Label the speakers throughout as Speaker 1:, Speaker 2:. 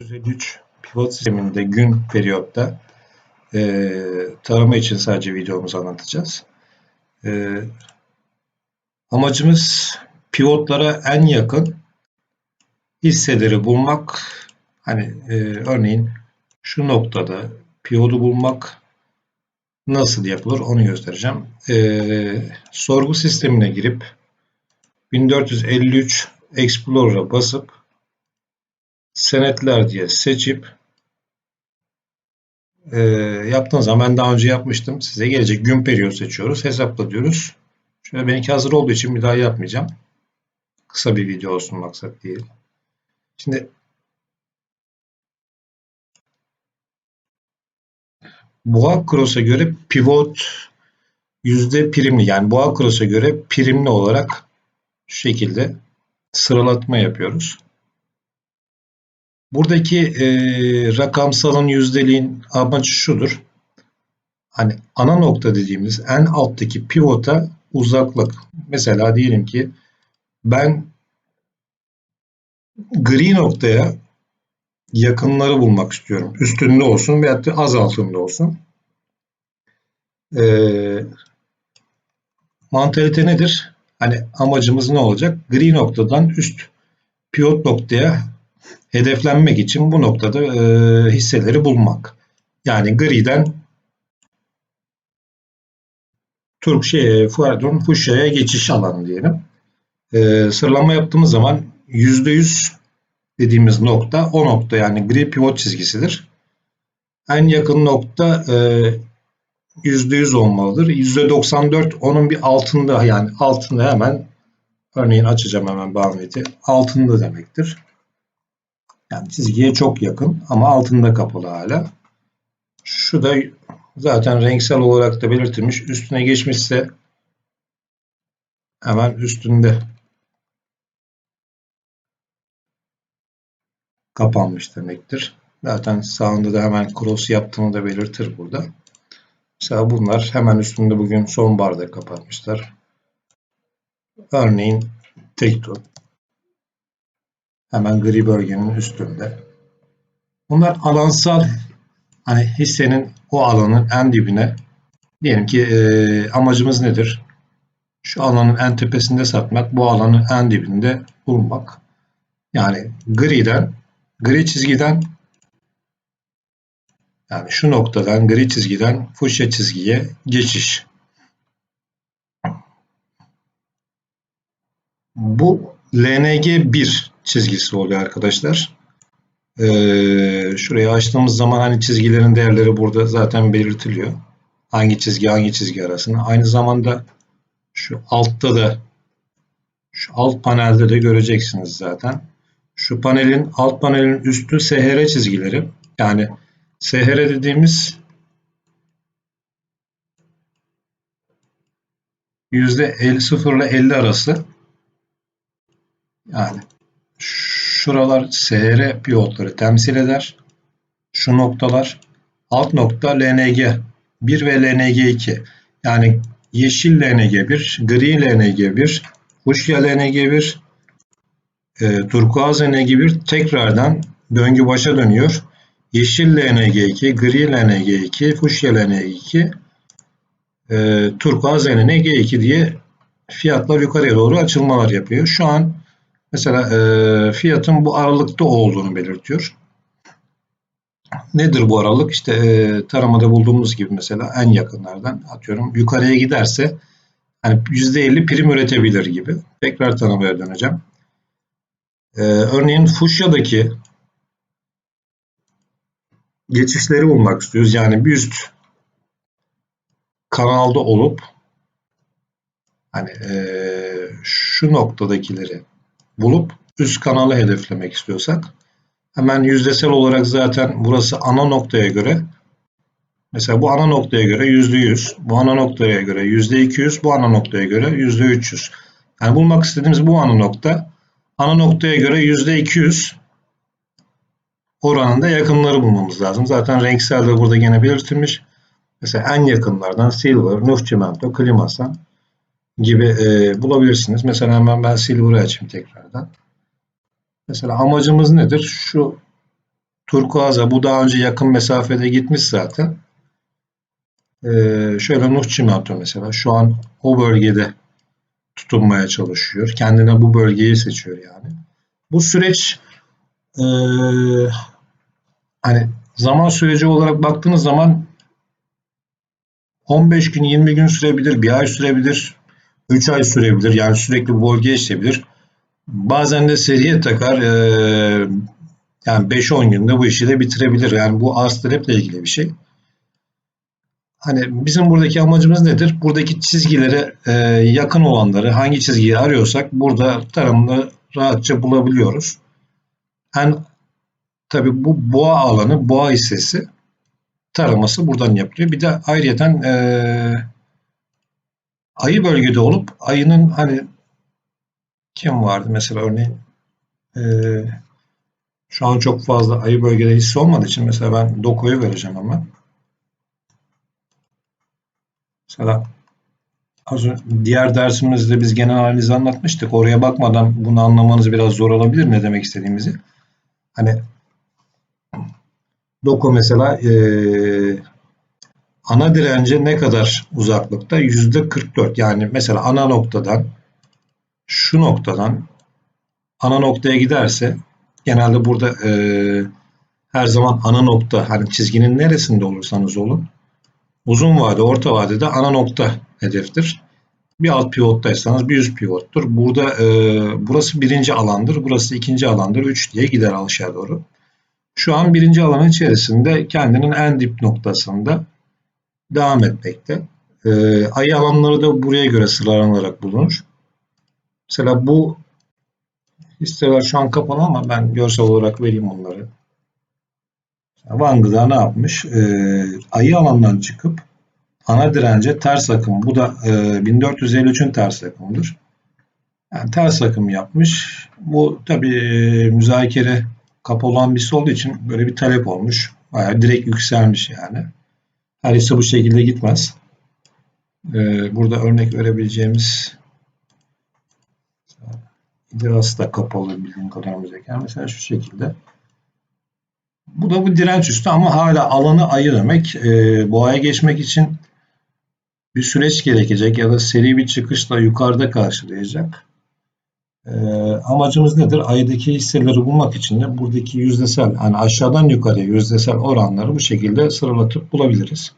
Speaker 1: 453 pivot sisteminde gün periyotta e, tarama için sadece videomuzu anlatacağız. E, amacımız pivotlara en yakın hisseleri bulmak. Hani e, örneğin şu noktada pivotu bulmak nasıl yapılır onu göstereceğim. E, sorgu sistemine girip 1453 Explorer'a basıp senetler diye seçip e, yaptığınız zaman ben daha önce yapmıştım. Size gelecek gün periyot seçiyoruz. Hesapla diyoruz. Şöyle benimki hazır olduğu için bir daha yapmayacağım. Kısa bir video olsun maksat değil. Şimdi Boğa Cross'a göre pivot yüzde primli yani Boğa Cross'a göre primli olarak şu şekilde sıralatma yapıyoruz. Buradaki e, rakamsalın yüzdeliğin amacı şudur. Hani ana nokta dediğimiz en alttaki pivota uzaklık. Mesela diyelim ki ben gri noktaya yakınları bulmak istiyorum. Üstünde olsun veyahut da az altında olsun. Ee, mantalite nedir? Hani amacımız ne olacak? Gri noktadan üst pivot noktaya hedeflenmek için bu noktada e, hisseleri bulmak. Yani griden Türk şey, pardon, Fuşya'ya geçiş alanı diyelim. E, sıralama yaptığımız zaman %100 dediğimiz nokta o nokta yani gri pivot çizgisidir. En yakın nokta e, %100 olmalıdır. %94 onun bir altında yani altında hemen örneğin açacağım hemen bağımlıyeti altında demektir. Yani çizgiye çok yakın ama altında kapalı hala. Şu da zaten renksel olarak da belirtilmiş. Üstüne geçmişse hemen üstünde kapanmış demektir. Zaten sağında da hemen cross yaptığını da belirtir burada. Mesela bunlar hemen üstünde bugün son barda kapatmışlar. Örneğin Tekton Hemen gri bölgenin üstünde. Bunlar alansal hani hissenin o alanın en dibine diyelim ki e, amacımız nedir? Şu alanın en tepesinde satmak, bu alanın en dibinde bulmak. Yani griden, gri çizgiden yani şu noktadan gri çizgiden fuşya çizgiye geçiş. Bu LNG 1 çizgisi oluyor arkadaşlar. Ee, şurayı açtığımız zaman hani çizgilerin değerleri burada zaten belirtiliyor. Hangi çizgi hangi çizgi arasında. Aynı zamanda şu altta da şu alt panelde de göreceksiniz zaten. Şu panelin alt panelin üstü SHR çizgileri. Yani SHR dediğimiz %50 ile 50 arası yani Şuralar SR pivotları temsil eder. Şu noktalar alt nokta LNG 1 ve LNG 2. Yani yeşil LNG 1, gri LNG 1, fuşya LNG 1, e, turkuaz LNG 1 tekrardan döngü başa dönüyor. Yeşil LNG 2, gri LNG 2, fuşya LNG 2, e, turkuaz LNG 2 diye fiyatlar yukarıya doğru açılmalar yapıyor. Şu an Mesela e, fiyatın bu aralıkta olduğunu belirtiyor. Nedir bu aralık? İşte e, taramada bulduğumuz gibi mesela en yakınlardan atıyorum yukarıya giderse hani %50 prim üretebilir gibi. Tekrar taramaya döneceğim. E, örneğin Fuşya'daki geçişleri bulmak istiyoruz. Yani bir üst kanalda olup hani e, şu noktadakileri bulup üst kanalı hedeflemek istiyorsak hemen yüzdesel olarak zaten burası ana noktaya göre mesela bu ana noktaya göre %100, bu ana noktaya göre %200, bu ana noktaya göre %300. Yani bulmak istediğimiz bu ana nokta ana noktaya göre %200 oranında yakınları bulmamız lazım. Zaten renksel de burada gene belirtilmiş. Mesela en yakınlardan Silver, Nuh Cimento, Klimasan gibi e, bulabilirsiniz. Mesela hemen ben Silver'ı açayım tekrardan. Mesela amacımız nedir? Şu turkuaza bu daha önce yakın mesafede gitmiş zaten. Ee, şöyle Nuh çimento mesela şu an o bölgede tutunmaya çalışıyor. Kendine bu bölgeyi seçiyor yani. Bu süreç e, hani zaman süreci olarak baktığınız zaman 15 gün 20 gün sürebilir, bir ay sürebilir, 3 ay sürebilir. Yani sürekli bu bölgeye işleyebilir. Bazen de seriye takar. E, yani 5-10 günde bu işi de bitirebilir. Yani bu arz taleple ilgili bir şey. Hani bizim buradaki amacımız nedir? Buradaki çizgilere e, yakın olanları hangi çizgiyi arıyorsak burada tarımda rahatça bulabiliyoruz. En tabi bu boğa alanı, boğa hissesi taraması buradan yapılıyor. Bir de ayrıyeten e, ayı bölgede olup ayının hani kim vardı mesela örneğin e, şu an çok fazla ayı bölgede hisse olmadığı için mesela ben dokuyu vereceğim hemen. Mesela az önce, diğer dersimizde biz genel analizi anlatmıştık. Oraya bakmadan bunu anlamanız biraz zor olabilir ne demek istediğimizi. Hani doku mesela e, ana dirence ne kadar uzaklıkta? Yüzde 44. Yani mesela ana noktadan şu noktadan ana noktaya giderse genelde burada e, her zaman ana nokta hani çizginin neresinde olursanız olun uzun vade orta vadede ana nokta hedeftir. Bir alt pivottaysanız bir üst pivottur. Burada e, burası birinci alandır, burası ikinci alandır. 3 diye gider aşağı doğru. Şu an birinci alanın içerisinde kendinin en dip noktasında devam etmekte. E, ayı alanları da buraya göre sıralanarak bulunur. Mesela bu hisseler şu an kapalı ama ben görsel olarak vereyim onları. Van ne yapmış? E, ayı alandan çıkıp ana dirence ters akım. Bu da e, 1453'ün ters akımıdır. Yani ters akım yapmış. Bu tabi e, müzakere kapalı olan birisi olduğu için böyle bir talep olmuş. Bayağı direkt yükselmiş yani. Her hisse bu şekilde gitmez. E, burada örnek verebileceğimiz İdras da kapalı bildiğim kadar müzakere. Mesela şu şekilde. Bu da bu direnç üstü ama hala alanı ayı demek. E, boğaya geçmek için bir süreç gerekecek ya da seri bir çıkışla yukarıda karşılayacak. E, amacımız nedir? Aydaki hisseleri bulmak için de buradaki yüzdesel, yani aşağıdan yukarıya yüzdesel oranları bu şekilde sıralatıp bulabiliriz.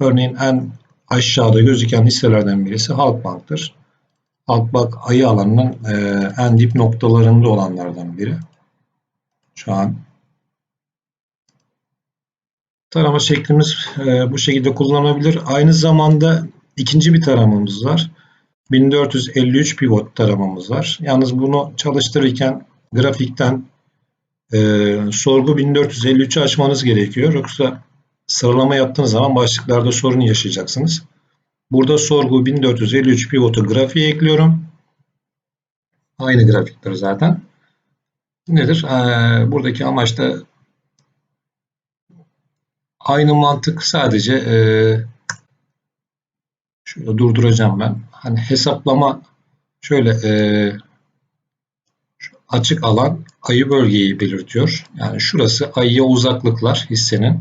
Speaker 1: Örneğin en aşağıda gözüken hisselerden birisi Halkbank'tır. Halkbank ayı alanının e, en dip noktalarında olanlardan biri. Şu an Tarama şeklimiz e, bu şekilde kullanılabilir. Aynı zamanda ikinci bir taramamız var. 1453 pivot taramamız var. Yalnız bunu çalıştırırken grafikten e, sorgu 1453'ü açmanız gerekiyor. Yoksa sıralama yaptığınız zaman başlıklarda sorun yaşayacaksınız. Burada sorgu 1453 pivotu grafiğe ekliyorum. Aynı grafikler zaten. Nedir? Ee, buradaki amaç da Aynı mantık sadece e, şöyle durduracağım ben. Hani hesaplama şöyle e, açık alan ayı bölgeyi belirtiyor. Yani şurası ayıya uzaklıklar hissenin.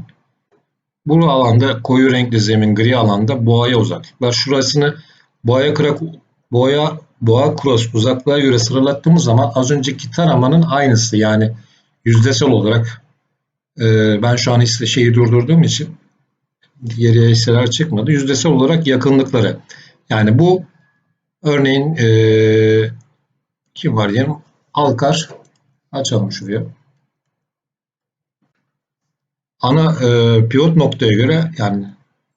Speaker 1: Bu alanda koyu renkli zemin gri alanda boğaya uzaklıklar. Şurasını boğaya kırak boğa boğa cross uzaklığa göre sıralattığımız zaman az önceki taramanın aynısı yani yüzdesel olarak ee, ben şu an hisse şeyi durdurduğum için geriye hisseler çıkmadı. Yüzdesel olarak yakınlıkları. Yani bu örneğin e, kim var diyelim? Alkar açalım şuraya. Ana e, pivot noktaya göre yani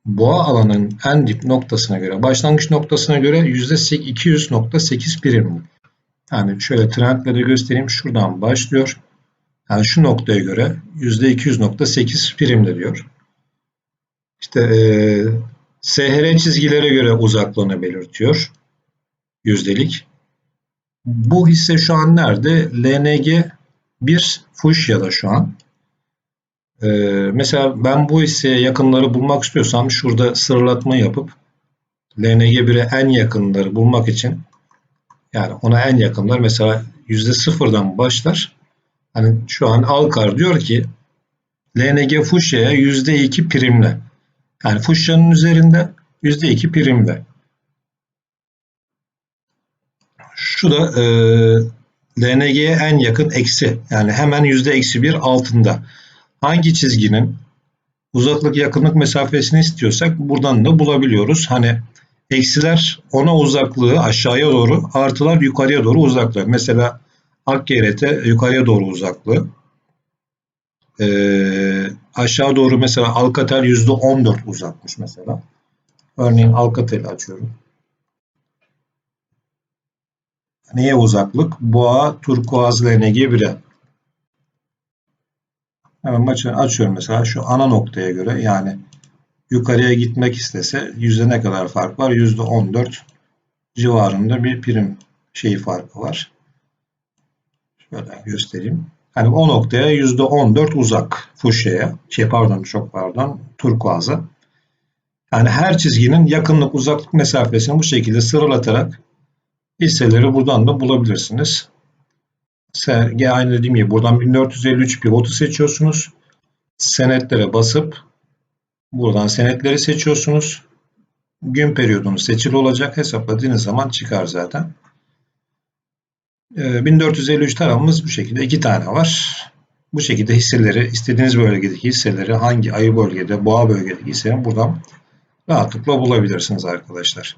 Speaker 1: boğa alanın en dip noktasına göre başlangıç noktasına göre %200.8 birim. Yani şöyle trendleri göstereyim. Şuradan başlıyor. Yani şu noktaya göre %200.8 primde diyor. İşte e, SHR çizgilere göre uzaklığını belirtiyor. Yüzdelik. Bu hisse şu an nerede? LNG 1 da şu an. Ee, mesela ben bu hisseye yakınları bulmak istiyorsam şurada sırlatma yapıp LNG 1'e en yakınları bulmak için yani ona en yakınlar mesela %0'dan başlar Hani şu an Alkar diyor ki LNG Fuşya'ya %2 primli. Yani Fuşya'nın üzerinde %2 primli. Şu da e, LNG'ye en yakın eksi. Yani hemen yüzde eksi bir altında. Hangi çizginin uzaklık yakınlık mesafesini istiyorsak buradan da bulabiliyoruz. Hani eksiler ona uzaklığı aşağıya doğru, artılar yukarıya doğru uzaklığı. Mesela Akgeret'e yukarıya doğru uzaklığı. Ee, aşağı doğru mesela Alcatel %14 uzakmış mesela. Örneğin Alcatel'i açıyorum. Neye uzaklık? Boğa, turkuaz, LNG 1'e. Hemen maçı açıyorum mesela şu ana noktaya göre yani yukarıya gitmek istese yüzde ne kadar fark var? Yüzde 14 civarında bir prim şeyi farkı var. Şöyle göstereyim. Hani o noktaya yüzde 14 uzak fuşyaya. Şey pardon çok pardon turkuaza. Yani her çizginin yakınlık uzaklık mesafesini bu şekilde sıralatarak hisseleri buradan da bulabilirsiniz. Sergi aynı dediğim gibi buradan 1453 pivotu seçiyorsunuz. Senetlere basıp buradan senetleri seçiyorsunuz. Gün periyodunu seçili olacak. Hesapladığınız zaman çıkar zaten. 1453 tarafımız bu şekilde. iki tane var. Bu şekilde hisseleri, istediğiniz bölgedeki hisseleri hangi ayı bölgede, boğa bölgedeki hisseleri buradan rahatlıkla bulabilirsiniz arkadaşlar.